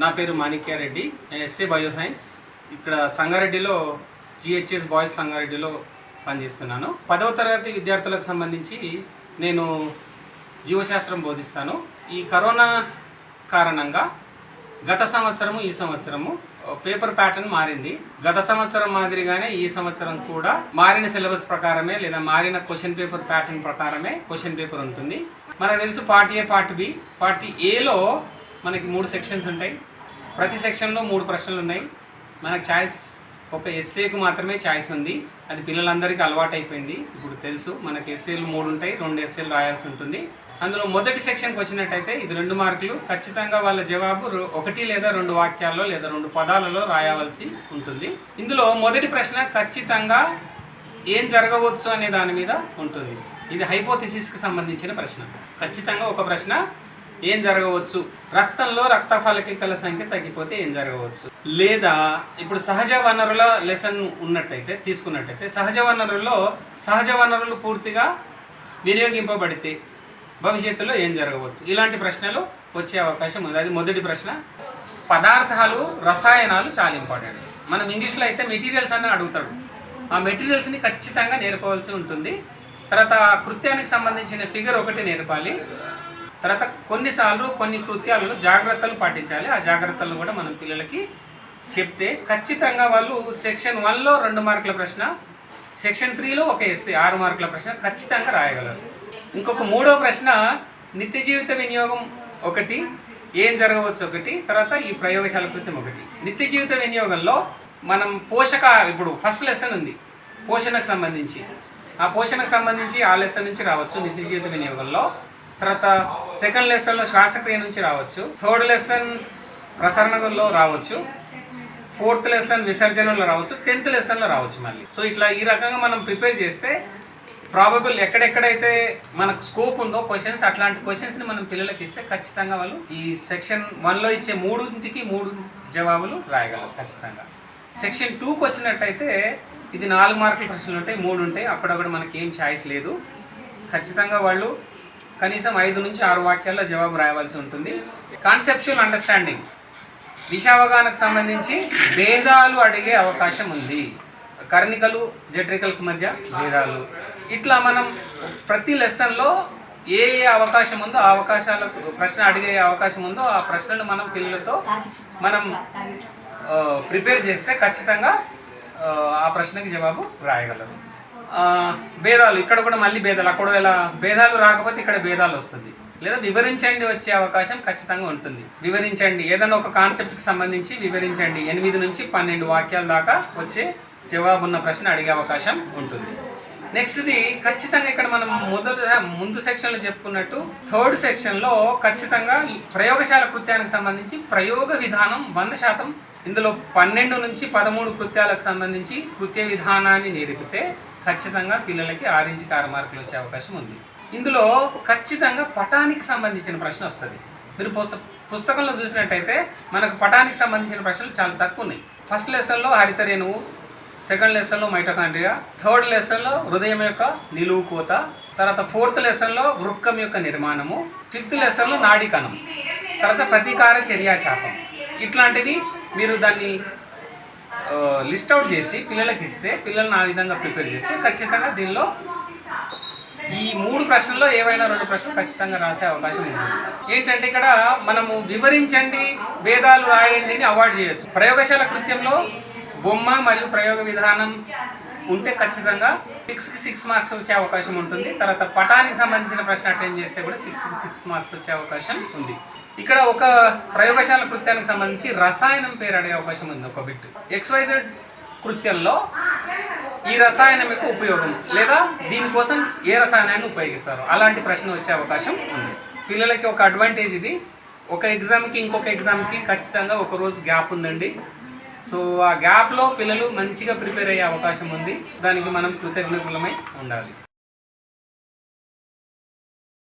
నా పేరు మాణిక్యారెడ్డి నేను ఎస్సీ బయో సైన్స్ ఇక్కడ సంగారెడ్డిలో జిహెచ్ఎస్ బాయ్స్ సంగారెడ్డిలో పనిచేస్తున్నాను. పదవ తరగతి విద్యార్థులకు సంబంధించి నేను జీవశాస్త్రం బోధిస్తాను. ఈ కరోనా కారణంగా గత సంవత్సరము ఈ సంవత్సరము పేపర్ ప్యాటర్న్ మారింది. గత సంవత్సరం మాదిరిగానే ఈ సంవత్సరం కూడా మారిన సిలబస్ ప్రకారమే లేదా మారిన క్వశ్చన్ పేపర్ ప్యాటర్న్ ప్రకారమే క్వశ్చన్ పేపర్ ఉంటుంది. మనకు తెలుసు part A part B part ఏలో మనకి మూడు సెక్షన్స్ ఉంటాయి. ప్రతి సెక్షన్లో మూడు ప్రశ్నలు ఉన్నాయి. మనకు ఛాయిస్ ఒక ఎస్ఏకు మాత్రమే ఛాయిస్ ఉంది. అది పిల్లలందరికీ అలవాటు అయిపోయింది. ఇప్పుడు తెలుసు మనకి ఎస్ఏలు మూడు ఉంటాయి రెండు ఎస్ఏలు రాయాల్సి ఉంటుంది. అందులో మొదటి సెక్షన్కి వచ్చినట్టయితే ఇది రెండు మార్కులు. ఖచ్చితంగా వాళ్ళ జవాబు ఒకటి లేదా రెండు వాక్యాల్లో లేదా రెండు పదాలలో రాయవలసి ఉంటుంది. ఇందులో మొదటి ప్రశ్న ఖచ్చితంగా ఏం జరగవచ్చు అనే దాని మీద ఉంటుంది. ఇది హైపోథిసిస్కి సంబంధించిన ప్రశ్న. ఖచ్చితంగా ఒక ప్రశ్న ఏం జరగవచ్చు? రక్తంలో రక్త ఫలకికల సంఖ్య తగ్గిపోతే ఏం జరగవచ్చు? లేదా ఇప్పుడు సహజ వనరుల లెసన్ ఉన్నట్టయితే తీసుకున్నట్టయితే సహజ వనరుల్లో సహజ వనరులు పూర్తిగా వినియోగింపబడితే భవిష్యత్తులో ఏం జరగవచ్చు? ఇలాంటి ప్రశ్నలు వచ్చే అవకాశం ఉంది. అది మొదటి ప్రశ్న. పదార్థాలు రసాయనాలు చాలా ఇంపార్టెంట్ మనం ఇంగ్లీష్లో అయితే మెటీరియల్స్ అని అడుగుతాడు. ఆ మెటీరియల్స్ని ఖచ్చితంగా నేర్పవలసి ఉంటుంది. తర్వాత కృత్యానికి సంబంధించిన ఫిగర్ ఒకటి నేర్పాలి. తర్వాత కొన్నిసార్లు కొన్ని కృత్యాలలో జాగ్రత్తలు పాటించాలి. ఆ జాగ్రత్తలను కూడా మనం పిల్లలకి చెప్తే ఖచ్చితంగా వాళ్ళు సెక్షన్ వన్లో రెండు మార్కుల ప్రశ్న సెక్షన్ త్రీలో ఒక ఎస్సీ ఆరు మార్కుల ప్రశ్న ఖచ్చితంగా రాయగలరు. ఇంకొక మూడో ప్రశ్న నిత్య జీవిత వినియోగం ఒకటి ఏం జరగవచ్చు ఒకటి తర్వాత ఈ ప్రయోగశాల కృత్యం ఒకటి. నిత్య జీవిత వినియోగంలో మనం పోషక ఇప్పుడు ఫస్ట్ లెసన్ ఉంది పోషణకు సంబంధించి. ఆ పోషణకు సంబంధించి ఆ లెసన్ నుంచి రావచ్చు నిత్య జీవిత వినియోగంలో. తర్వాత సెకండ్ లెసన్లో శ్వాసక్రియ నుంచి రావచ్చు. థర్డ్ లెసన్ ప్రసరణలో రావచ్చు. ఫోర్త్ లెసన్ విసర్జనలో రావచ్చు. టెన్త్ లెసన్లో రావచ్చు మళ్ళీ. సో ఇట్లా ఈ రకంగా మనం ప్రిపేర్ చేస్తే ప్రాబబుల్ ఎక్కడెక్కడైతే మనకు స్కోప్ ఉందో క్వశ్చన్స్ అట్లాంటి క్వశ్చన్స్ని మనం పిల్లలకి ఇస్తే ఖచ్చితంగా వాళ్ళు ఈ సెక్షన్ వన్లో ఇచ్చే మూడింటికి మూడు జవాబులు రాయగలరు ఖచ్చితంగా. సెక్షన్ టూకి వచ్చినట్టయితే ఇది నాలుగు మార్కుల ప్రశ్నలు ఉంటాయి మూడు ఉంటాయి. అక్కడొకటి మనకి ఏం ఛాయిస్ లేదు. ఖచ్చితంగా వాళ్ళు కనీసం ఐదు నుంచి ఆరు వాక్యాల్లో జవాబు రాయవలసి ఉంటుంది. కాన్సెప్చువల్ అండర్స్టాండింగ్ దిశావగాహనకు సంబంధించి భేదాలు అడిగే అవకాశం ఉంది. కర్ణికలు జట్రికలకు మధ్య భేదాలు. ఇట్లా మనం ప్రతి లెసన్లో ఏ ఏ అవకాశం ఉందో ఆ అవకాశాలకు ప్రశ్న అడిగే అవకాశం ఉందో ఆ ప్రశ్నలు మనం పిల్లలతో మనం ప్రిపేర్ చేస్తే ఖచ్చితంగా ఆ, ప్రశ్నకి జవాబు రాయగలరు. భేదాలు ఇక్కడ కూడా మళ్ళీ భేదాలు అక్కడ ఎలా భేదాలు రాకపోతే ఇక్కడ భేదాలు వస్తుంది. లేదా వివరించండి వచ్చే అవకాశం ఖచ్చితంగా ఉంటుంది. వివరించండి ఏదైనా ఒక కాన్సెప్ట్కి సంబంధించి వివరించండి. ఎనిమిది నుంచి పన్నెండు వాక్యాల దాకా వచ్చే జవాబు ఉన్న ప్రశ్న అడిగే అవకాశం ఉంటుంది. నెక్స్ట్ది ఖచ్చితంగా ఇక్కడ మనం మొదట ముందు సెక్షన్లో చెప్పుకున్నట్టు థర్డ్ సెక్షన్లో ఖచ్చితంగా ప్రయోగశాల కృత్యానికి సంబంధించి ప్రయోగ విధానం వంద శాతం. ఇందులో పన్నెండు నుంచి పదమూడు కృత్యాలకు సంబంధించి కృత్య విధానాన్ని నేర్పితే ఖచ్చితంగా పిల్లలకి ఆరెంజ్ కార మార్కులు వచ్చే అవకాశం ఉంది. ఇందులో ఖచ్చితంగా పటానికి సంబంధించిన ప్రశ్న వస్తుంది. మీరు పుస్తకంలో చూసినట్టయితే మనకు పటానికి సంబంధించిన ప్రశ్నలు చాలా తక్కువ ఉన్నాయి. ఫస్ట్ లెసన్లో హరిత రేణువు సెకండ్ లెసన్లో మైటోకాండ్రియా థర్డ్ లెసన్లో హృదయం యొక్క నిలువు కోత తర్వాత ఫోర్త్ లెసన్లో వృక్కం యొక్క నిర్మాణము ఫిఫ్త్ లెసన్లో నాడి కణం తర్వాత ప్రతీకార చర్యాచాపం. ఇట్లాంటిది మీరు దాన్ని లిస్ట్ అవుట్ చేసి పిల్లలకి ఇస్తే పిల్లల్ని ఆ విధంగా ప్రిపేర్ చేస్తే ఖచ్చితంగా దీనిలో ఈ మూడు ప్రశ్నల్లో ఏవైనా రెండు ప్రశ్నలు ఖచ్చితంగా రాసే అవకాశం ఉంది. ఏంటంటే ఇక్కడ మనము వివరించండి భేదాలు రాయండి అని అవాయిడ్ చేయొచ్చు. ప్రయోగశాల కృత్యంలో బొమ్మ మరియు ప్రయోగ విధానం ఉంటే ఖచ్చితంగా సిక్స్కి సిక్స్ మార్క్స్ వచ్చే అవకాశం ఉంటుంది. తర్వాత పటానికి సంబంధించిన ప్రశ్న అటెండ్ చేస్తే కూడా సిక్స్కి సిక్స్ మార్క్స్ వచ్చే అవకాశం ఉంది. ఇక్కడ ఒక ప్రయోగశాల కృత్యానికి సంబంధించి రసాయనం పేరు అడిగే అవకాశం ఉంది ఒక బిట్. ఎక్స్వైజెడ్ కృత్యంలో ఈ రసాయనం యొక్క ఉపయోగం లేదా దీనికోసం ఏ రసాయనాన్ని ఉపయోగిస్తారు అలాంటి ప్రశ్న వచ్చే అవకాశం ఉంది. పిల్లలకి ఒక అడ్వాంటేజ్ ఇది. ఒక ఎగ్జామ్కి ఇంకొక ఎగ్జామ్కి ఖచ్చితంగా ఒక రోజు గ్యాప్ ఉందండి. సో ఆ గ్యాప్లో పిల్లలు మంచిగా ప్రిపేర్ అయ్యే అవకాశం ఉంది. దానికి మనం కృతజ్ఞతలమై ఉండాలి.